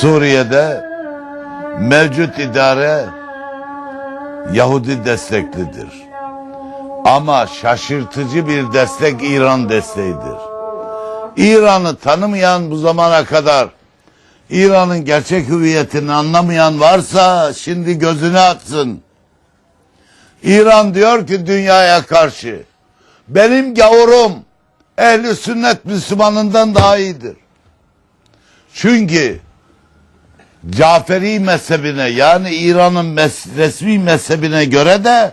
Suriye'de mevcut idare Yahudi desteklidir. Ama şaşırtıcı bir destek İran desteğidir. İran'ı tanımayan bu zamana kadar İran'ın gerçek hüviyetini anlamayan varsa şimdi gözünü açsın. İran diyor ki dünyaya karşı benim gavurum ehli sünnet Müslümanından daha iyidir. Çünkü Caferi mezhebine yani İran'ın mes- resmi mezhebine göre de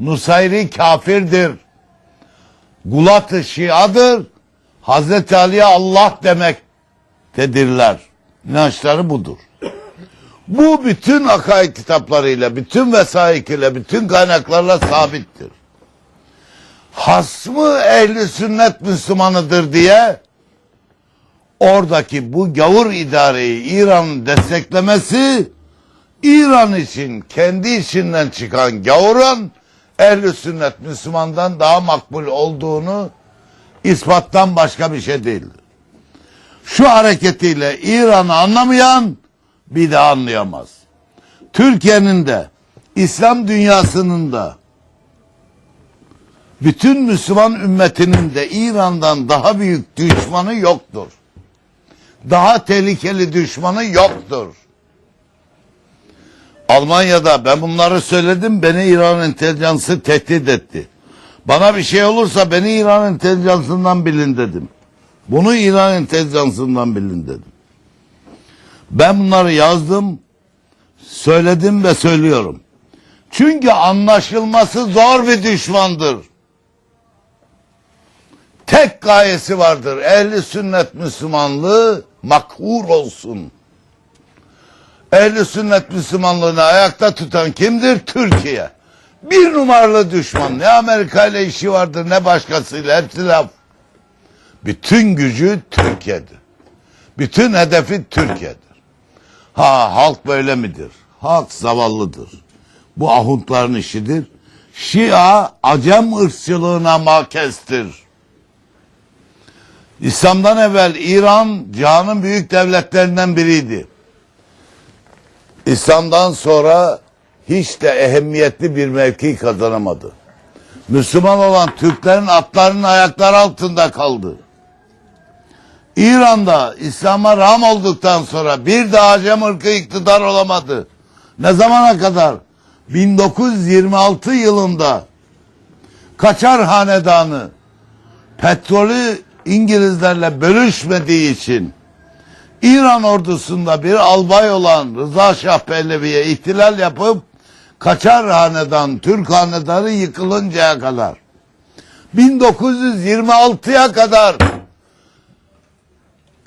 Nusayri kafirdir. Gulat-ı Şiadır. Hazreti Ali'ye Allah demek dedirler. İnançları budur. Bu bütün akaid kitaplarıyla, bütün vesaikiyle, bütün kaynaklarla sabittir. Hasmı ehli sünnet Müslümanıdır diye oradaki bu gavur idareyi İran'ın desteklemesi İran için kendi içinden çıkan gavurun ehli sünnet Müslümandan daha makbul olduğunu ispattan başka bir şey değildir. Şu hareketiyle İran'ı anlamayan bir daha anlayamaz. Türkiye'nin de İslam dünyasının da bütün Müslüman ümmetinin de İran'dan daha büyük düşmanı yoktur. Daha tehlikeli düşmanı yoktur. Almanya'da ben bunları söyledim beni İran intelijansı tehdit etti. Bana bir şey olursa beni İran intelijansından bilin dedim. Bunu İran intelijansından bilin dedim. Ben bunları yazdım, söyledim ve söylüyorum. Çünkü anlaşılması zor bir düşmandır. Tek gayesi vardır. Ehli sünnet Müslümanlığı makhur olsun. Ehli sünnet Müslümanlığını ayakta tutan kimdir? Türkiye. Bir numaralı düşman. Ne Amerika ile işi vardır ne başkasıyla. Hepsi laf. Bütün gücü Türkiye'dir. Bütün hedefi Türkiye'dir. Ha halk böyle midir? Halk zavallıdır. Bu ahutların işidir. Şia Acem ırkçılığına makestir. İslam'dan evvel İran cihanın büyük devletlerinden biriydi. İslam'dan sonra hiç de ehemmiyetli bir mevki kazanamadı. Müslüman olan Türklerin atlarının ayakları altında kaldı. İran'da İslam'a ram olduktan sonra bir daha Acem ırkı iktidar olamadı. Ne zamana kadar? 1926 yılında Kaçar Hanedanı petrolü İngilizlerle bölüşmediği için İran ordusunda bir albay olan Rıza Şah Pehlevi'ye ihtilal yapıp Kaçar Hanedan, Türk Hanedanı yıkılıncaya kadar 1926'ya kadar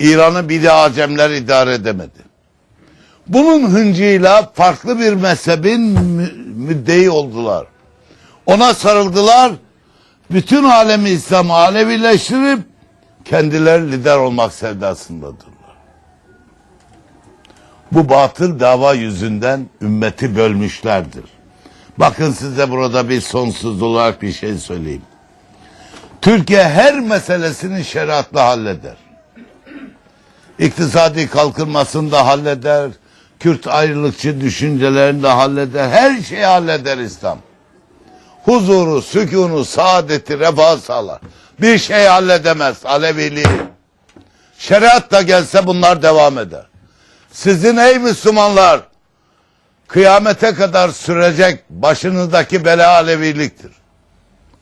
İran'ı bir de Acemler idare edemedi. Bunun hıncıyla farklı bir mezhebin mü- müddei oldular. Ona sarıldılar. Bütün alemi İslam'ı Alevileştirip kendileri lider olmak sevdasındadırlar. Bu batıl dava yüzünden ümmeti bölmüşlerdir. Bakın size burada bir sonsuz olarak bir şey söyleyeyim. Türkiye her meselesini şeriatla halleder. İktisadi kalkınmasını da halleder. Kürt ayrılıkçı düşüncelerini de halleder. Her şeyi halleder İslam. Huzuru, sükunu, saadeti, refah sağlar. Bir şey halledemez Aleviliği. Şeriat da gelse bunlar devam eder. Sizin ey Müslümanlar kıyamete kadar sürecek başınızdaki bela Aleviliktir.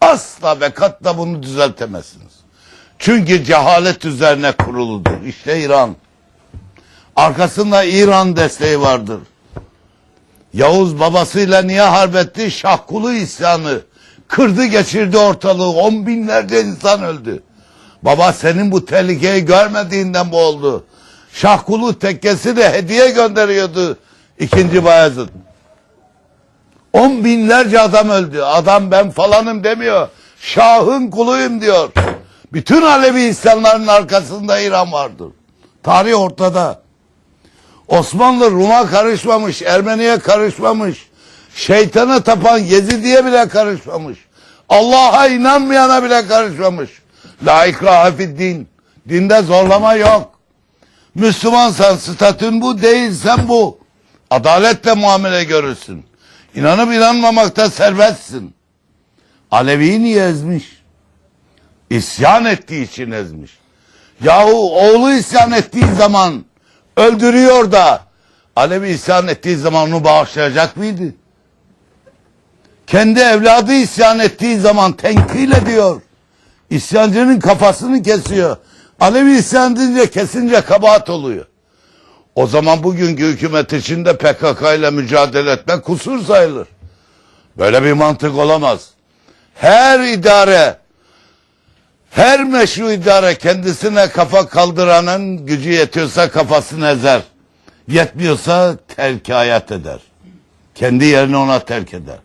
Asla ve katla bunu düzeltemezsiniz. Çünkü cehalet üzerine kuruludur. İşte İran. Arkasında İran desteği vardır. Yavuz babasıyla niye harbetti? Şahkulu isyanı. Kırdı geçirdi ortalığı. On binlerce insan öldü. Baba senin bu tehlikeyi görmediğinden bu oldu. Şahkulu tekkesi de hediye gönderiyordu ikinci Bayezid. On binlerce adam öldü. Adam ben falanım demiyor. Şahın kuluyum diyor. Bütün Alevi İslamların arkasında İran vardır. Tarih ortada. Osmanlı Rum'a karışmamış, Ermeni'ye karışmamış. Şeytana tapan Yezidi'ye bile karışmamış. Allah'a inanmayana bile karışmamış. La ikrahe fid din. Dinde zorlama yok. Müslümansan statün bu, değilsen bu. Adaletle muamele görürsün. İnanıp inanmamakta serbestsin. Alevi'yi niye ezmiş? İsyan ettiği için ezmiş. Yahu oğlu isyan ettiği zaman öldürüyor da Alevi isyan ettiği zaman onu bağışlayacak mıydı? Kendi evladı isyan ettiği zaman tenkil ediyor. İsyancının kafasını kesiyor. Alevi isyan edince kesince kabahat oluyor. O zaman bugünkü hükümet içinde PKK ile mücadele etmek kusur sayılır. Böyle bir mantık olamaz. Her idare, her meşru idare kendisine kafa kaldıranın gücü yetiyorsa kafasını ezer. Yetmiyorsa terk hayat eder. Kendi yerini ona terk eder.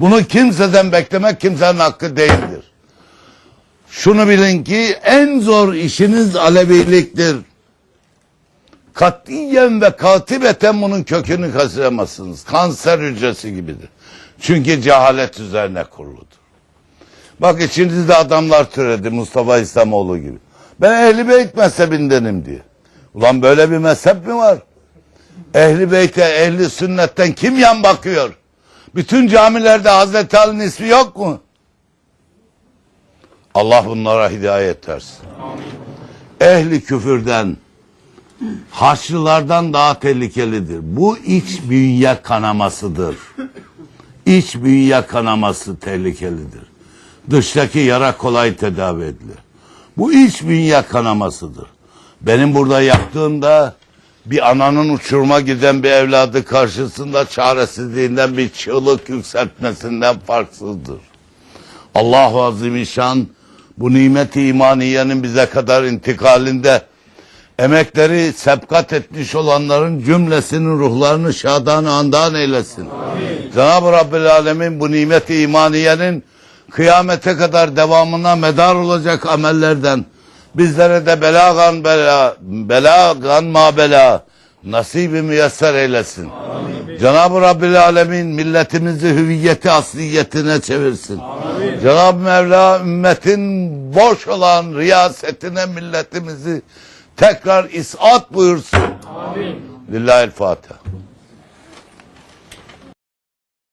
Bunu kimseden beklemek kimsenin hakkı değildir. Şunu bilin ki en zor işiniz Aleviliktir. Katiyen ve katibeten bunun kökünü kazıyamazsınız. Kanser hücresi gibidir. Çünkü cehalet üzerine kuruludur. Bak içinizde adamlar türedi Mustafa İslamoğlu gibi. Ben Ehli Beyt mezhebindenim diye. Ulan böyle bir mezhep mi var? Ehli Beyt'e, Ehli Sünnet'ten kim yan bakıyor? Bütün camilerde Hazreti Ali'nin ismi yok mu? Allah bunlara hidayet versin. Ehli küfürden, Haçlılardan daha tehlikelidir. Bu iç bünye kanamasıdır. İç bünye kanaması tehlikelidir. Dıştaki yara kolay tedavi edilir. Bu iç bünye kanamasıdır. Benim burada yaptığımda bir ananın uçuruma giden bir evladı karşısında çaresizliğinden bir çığlık yükseltmesinden farksızdır. Allahu Azimüşşan bu nimet-i imaniyenin bize kadar intikalinde emekleri sebkat etmiş olanların cümlesinin ruhlarını şadan andan eylesin. Cenab-ı Rabbül Alemin bu nimet-i imaniyenin kıyamete kadar devamına medar olacak amellerden bizlere de belagan bela, belagan ma bela nasibi müyesser eylesin. Cenab-ı Rabbül Alemin milletimizi hüviyeti asliyetine çevirsin. Cenab-ı Mevla ümmetin boş olan riyasetine milletimizi tekrar isat buyursun. Amin. Lillahi'l-Fatiha.